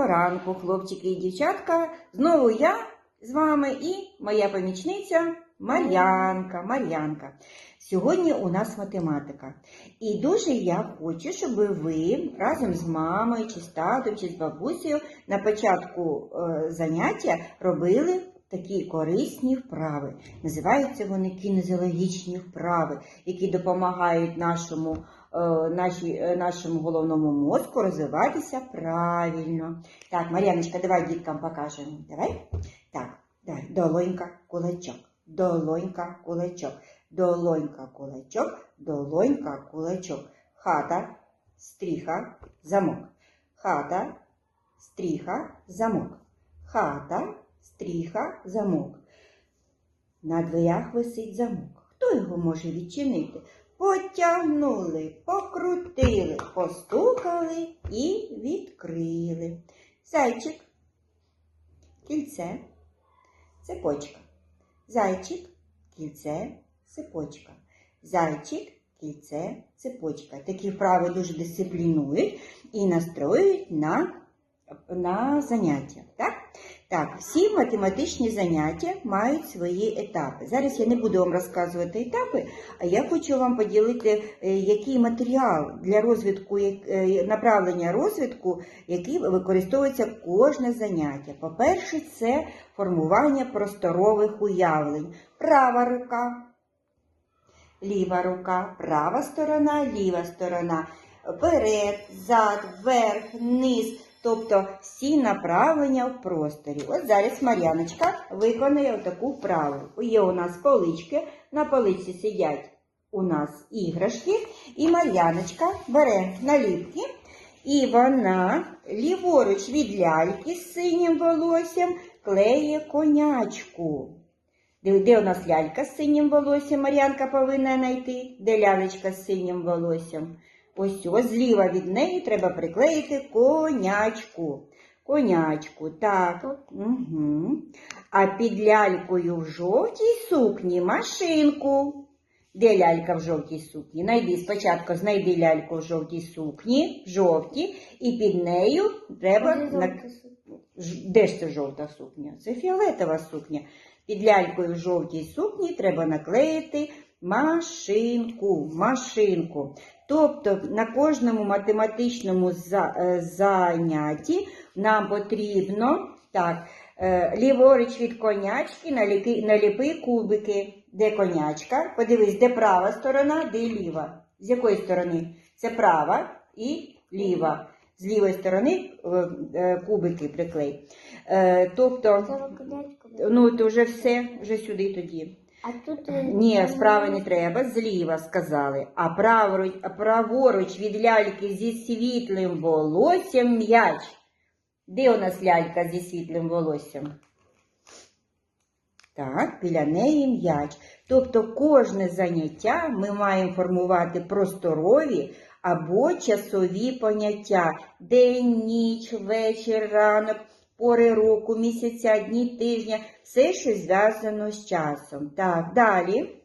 Доброго ранку, хлопчики і дівчатка. Знову я з вами і моя помічниця Мар'янка. Мар'янка. Сьогодні у нас математика. І дуже я хочу, щоб ви разом з мамою, чи з татом, чи з бабусею на початку е, заняття робили такі корисні вправи. Називаються вони кінезіологічні вправи, які допомагають нашому нашій, е, нашому головному мозку розвиватися правильно. Так, Мар'яночка, давай діткам покажемо. Давай. Так, давай. Долонька, кулачок, долонька, кулачок, долонька, кулачок, долонька, кулачок. Хата, стріха, замок. Хата, стріха, замок. Хата, стріха, замок. На дверях висить замок. Хто його може відчинити? Потягнули, покрутили, постукали і відкрили. Зайчик, кільце, цепочка. Зайчик, кільце, цепочка. Зайчик, кільце, цепочка. Такі вправи дуже дисциплінують і настроюють на, на заняття. Так? Так, всі математичні заняття мають свої етапи. Зараз я не буду вам розказувати етапи, а я хочу вам поділити, е, який матеріал для розвитку, е, направлення розвитку, який використовується кожне заняття. По-перше, це формування просторових уявлень. Права рука, ліва рука, права сторона, ліва сторона, вперед, зад, вверх, низ. Тобто всі направлення в просторі. От зараз Мар'яночка виконує таку вправу. Є у нас полички, на поличці сидять у нас іграшки, і Мар'яночка бере наліпки, і вона ліворуч від ляльки з синім волоссям клеє конячку. Де, де у нас лялька з синім волоссям? Мар'янка повинна знайти. Де лялечка з синім волоссям? Ось ось зліва від неї треба приклеїти конячку. Конячку, так. Угу. А під лялькою в жовтій сукні машинку. Де лялька в жовтій сукні? Найди спочатку знайди ляльку в жовтій сукні, в жовтій, і під нею треба. на- Де ж це жовта сукня? Це фіолетова сукня. Під лялькою в жовтій сукні треба наклеїти машинку. машинку. Тобто на кожному математичному е, занятті нам потрібно так, е, ліворуч від конячки наліпи, кубики. Де конячка? Подивись, де права сторона, де ліва. З якої сторони? Це права і ліва. З лівої сторони е, кубики приклей. Тобто, ну то вже все, вже сюди тоді. А тут е, Ні, справа не треба, зліва сказали. А праворуч, а праворуч від ляльки зі світлим волоссям м'яч. Де у нас лялька зі світлим волоссям? Так, біля неї м'яч. Тобто кожне заняття ми маємо формувати просторові або часові поняття. День, ніч, вечір, ранок, пори року, місяця, дні, тижня. Все, що зв'язано з часом. Так, далі.